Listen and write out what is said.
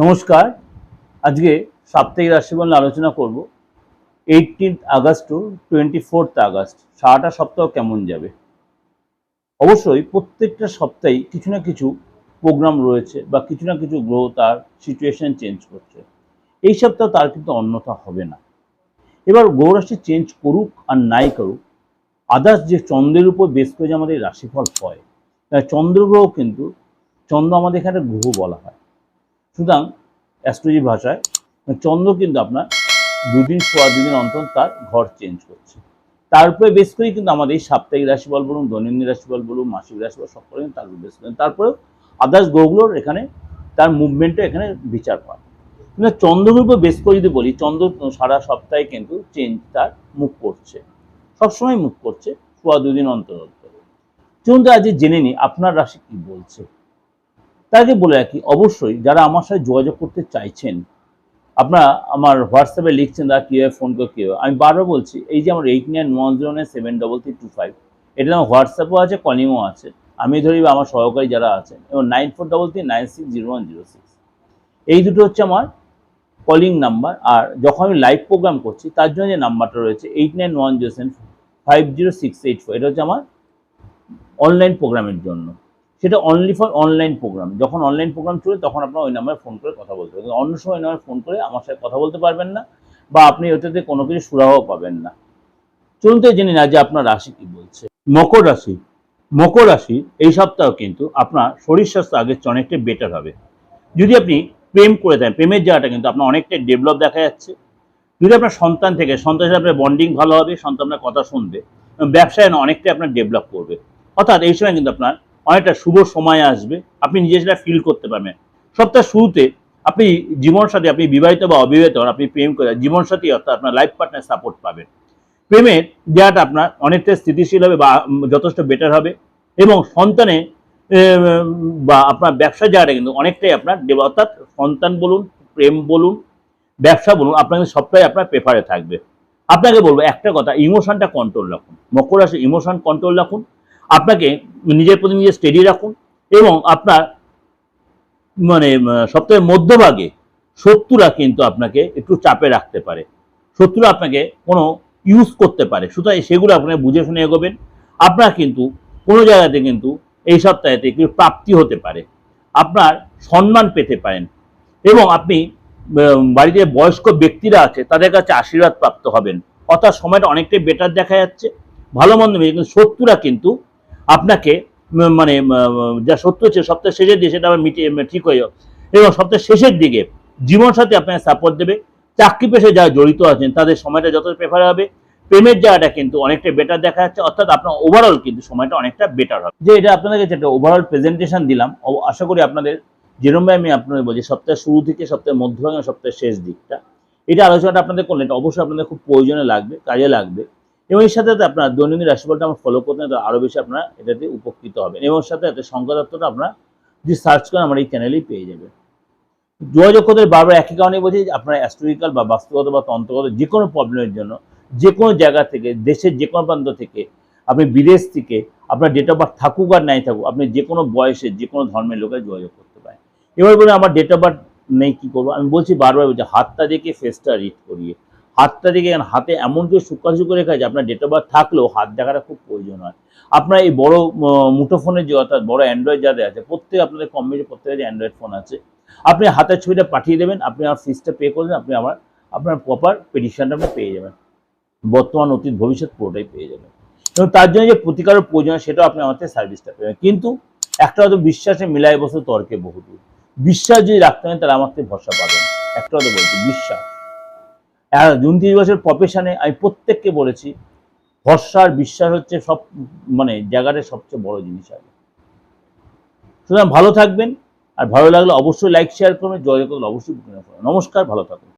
নমস্কার। আজকে সাপ্তাহিক রাশিফল আলোচনা করব। Eighteenth August to twenty fourth August, সারাটা সপ্তাহ কেমন যাবে? অবশ্যই প্রত্যেকটা সপ্তাহেই কিছু না কিছু প্রোগ্রাম রয়েছে বা কিছু না কিছু গ্রহ তার সিচুয়েশন চেঞ্জ করছে। এই সপ্তাহ তার কিন্তু অন্যথা হবে না। এবার গ্রহরাশি চেঞ্জ করুক আর নাই করুক আদার্স যে চন্দ্রের উপর বেশ করে যে আমাদের রাশিফল হয় চন্দ্রগ্রহ কিন্তু, চন্দ্র আমাদের এখানে গ্রহ বলা হয়। সুতরাং অ্যাস্ট্রোলজি ভাষায় চন্দ্র কিন্তু আপনার দুদিন, সোয়া দুদিন অন্তর তার ঘর চেঞ্জ করছে। তার উপরে বেশ করেই কিন্তু আমাদের এই সাপ্তাহিক রাশিফল বলুন, দৈনন্দিন রাশিফল বলুন, মাসিক রাশিফল সব করে তার উপর বেশ করেন। তারপরেও আদার্স গ্রহগুলোর এখানে তার মুভমেন্টও এখানে বিচার পায়। কিন্তু চন্দ্রের উপর বেশ করে যদি বলি, চন্দ্র সারা সপ্তাহে কিন্তু চেঞ্জ তার মুখ করছে। সবসময় মুখ করছে, সোয়া দুদিন অন্তর অন্তর। তো আজ জেনে নিই, আপনার রাশি কি বলছে? তার বলে রাখি, অবশ্যই যারা আমার সাথে যোগাযোগ করতে চাইছেন, আপনারা আমার হোয়াটসঅ্যাপে লিখছেন তারা কীভাবে ফোন করে কীভাবে আমি বারবার বলছি, এই যে আমার eight nine one zero nine seven double three two five এটা আমার হোয়াটসঅ্যাপও আছে কলিংও আছে। আমি ধরি আমার সহকারী যারা আছেন, এবং nine four double three nine six zero one zero six এই দুটো হচ্ছে আমার কলিং নাম্বার আর যখন আমি লাইভ প্রোগ্রাম করছি, তার জন্য যে নাম্বারটা রয়েছে eight nine one zero seven five zero six eight four এটা হচ্ছে আমার অনলাইন প্রোগ্রামের জন্য। সেটা অনলি ফর অনলাইন প্রোগ্রাম যখন অনলাইন প্রোগ্রাম চলে, তখন আপনার ওই নাম্বারে ফোন করে কথা বলতে পারবেন। অন্য সময় নাম্বারে ফোন করে আমার সাথে কথা বলতে পারবেন না, বা আপনি ওটাতে কোনো কিছু সুরাহ পাবেন না। চলতে জেনে না যে আপনার রাশি কি বলছে। মকর রাশি। মকর রাশি, এই সপ্তাহ কিন্তু আপনার শরীর স্বাস্থ্য আগের চেয়ে অনেকটাই বেটার হবে। যদি আপনি প্রেম করে দেন প্রেমের জায়গাটা কিন্তু আপনার অনেকটাই ডেভেলপ দেখা যাচ্ছে। যদি আপনার সন্তান থেকে সন্তানের সাথে আপনার বন্ডিং ভালো হবে, সন্তান আপনার কথা শুনবে, ব্যবসায় অনেকটাই আপনার ডেভেলপ করবে। অর্থাৎ এই সময় কিন্তু আপনার অনেকটা শুভ সময় আসবে আপনি নিজে সেটা ফিল করতে পারবেন। সপ্তাহের শুরুতে আপনি জীবনসাথী আপনি বিবাহিত বা অবিবাহিত হন, আপনি প্রেম করে জীবনসাথী অর্থাৎ আপনার লাইফ পার্টনার সাপোর্ট পাবেন। প্রেমের দেওয়াটা আপনার অনেকটা স্থিতিশীল হবে বা যথেষ্ট বেটার হবে এবং সন্তানে বা আপনার ব্যবসা জায়গাটা কিন্তু অনেকটাই আপনার অর্থাৎ সন্তান বলুন প্রেম বলুন ব্যবসা বলুন আপনার কিন্তু সবটাই আপনার পেপারে থাকবে। আপনাকে বলব একটা কথা ইমোশনটা কন্ট্রোল রাখুন। মকর রাশি ইমোশন কন্ট্রোল রাখুন। আপনাকে নিজের প্রতি নিজে স্টেডি রাখুন এবং আপনার মানে সপ্তাহের মধ্যভাগে শত্রুরা কিন্তু আপনাকে একটু চাপে রাখতে পারে। শত্রুরা আপনাকে কোনো ইউজ করতে পারে। সুতরাং সেগুলো আপনাকে বুঝে শুনে এগোবেন। আপনার কিন্তু কোনো জায়গাতে কিন্তু এই সপ্তাহেতে একটু প্রাপ্তি হতে পারে। আপনার সম্মান পেতে পারেন এবং আপনি বাড়িতে বয়স্ক ব্যক্তিরা আছে তাদের কাছে আশীর্বাদ প্রাপ্ত হবেন। অর্থাৎ সময়টা অনেকটাই বেটার দেখা যাচ্ছে। ভালো মন্দ কিন্তু শত্রুরা কিন্তু আপনাকে মানে যা সত্য হচ্ছে সপ্তাহের শেষের দিকে সেটা আবার মিটিয়ে ঠিক হয়ে এবং সপ্তাহের শেষের দিকে জীবন সাথে আপনাকে সাপোর্ট দেবে। চাকরি পেশায় যারা জড়িত আছেন, তাদের সময়টা যত প্রেফার হবে। প্রেমের জায়গাটা কিন্তু অনেকটা বেটার দেখা যাচ্ছে। অর্থাৎ আপনার ওভারঅল কিন্তু সময়টা অনেকটা বেটার হবে। যে এটা আপনাদের কাছে একটা ওভারঅল প্রেজেন্টেশন দিলাম আশা করি আপনাদের যেরকম ভাবে আমি আপনাদের বলছি, সপ্তাহের শুরু থেকে সপ্তাহের মধ্যভাগে, সপ্তাহের শেষ দিকটা। এটা আলোচনাটা আপনাদের করলে, এটা অবশ্যই আপনাদের খুব প্রয়োজনে লাগবে, কাজে লাগবে। এবং এর সাথে সাথে আপনার দৈনন্দিন রাশিফলটা আমার ফলো করতে আরও বেশি আপনারা এটাতে উপকৃত হবেন। এবং সাথে সাথে সংখ্যা তত্ত্বটা আপনারা যদি সার্চ করেন, আমার এই চ্যানেলেই পেয়ে যাবেন। যোগাযোগ করতে বারবার একই কারণে বলছি আপনারা অ্যাস্ট্রোলজিক্যাল বা বাস্তুগত বা তন্ত্রগত যে কোনো প্রবলেমের জন্য যে কোনো জায়গা থেকে, দেশের যে কোনো প্রান্ত থেকে, আপনি বিদেশ থেকে, আপনার ডেট অফ বার্থ থাকুক আর নাই থাকুক, আপনি যে কোনো বয়সে যে কোনো ধর্মের লোকের যোগাযোগ করতে পারেন। এবার বলে আমার ডেট অফ বার্থ নেই, কী করব? আমি বলছি বারবার বলছি হাতটা দেখে ফেসটা রিড করিয়ে। হাতটা কারণ হাতে এমন কেউ করে রেখা আছে আপনার ডেট অফ বার্থ থাকলেও হাত দেখাটা খুব প্রয়োজন হয়। আপনার এই বড় মুঠোফোনের যে অর্থাৎ বড় অ্যান্ড্রয়েড যাদের আছে, প্রত্যেক আপনাদের কম বেশি প্রত্যেকের অ্যান্ড্রয়েড ফোন আছে। আপনি হাতের ছবিটা পাঠিয়ে দেবেন, আপনি আমার ফিসটা পে করবেন আপনি আমার, আপনার প্রপার পেটিশনটা আপনি পেয়ে যাবেন। বর্তমান অতীত, ভবিষ্যৎ পুরোটাই পেয়ে যাবেন। এবং তার জন্য যে প্রতিকারের প্রয়োজন সেটাও আপনি থেকে সার্ভিসটা পেবেন কিন্তু একটা হয়তো বিশ্বাসে মিলাই বসে তর্কে বহুদূর। বিশ্বাস যদি রাখতে হয়, তাহলে আমার থেকে ভরসা পাবেন। একটা হয়তো বলছি, বিশ্বাস। উনত্রিশ বছর প্রফেশনে আমি প্রত্যেককে বলেছি ভরসা আর বিশ্বাস হচ্ছে সব মানে জায়গাটা সবচেয়ে বড় জিনিস আগে সুতরাং ভালো থাকবেন, আর ভালো লাগলে অবশ্যই লাইক শেয়ার করবেন জয় করলে অবশ্যই নমস্কার, ভালো থাকুন।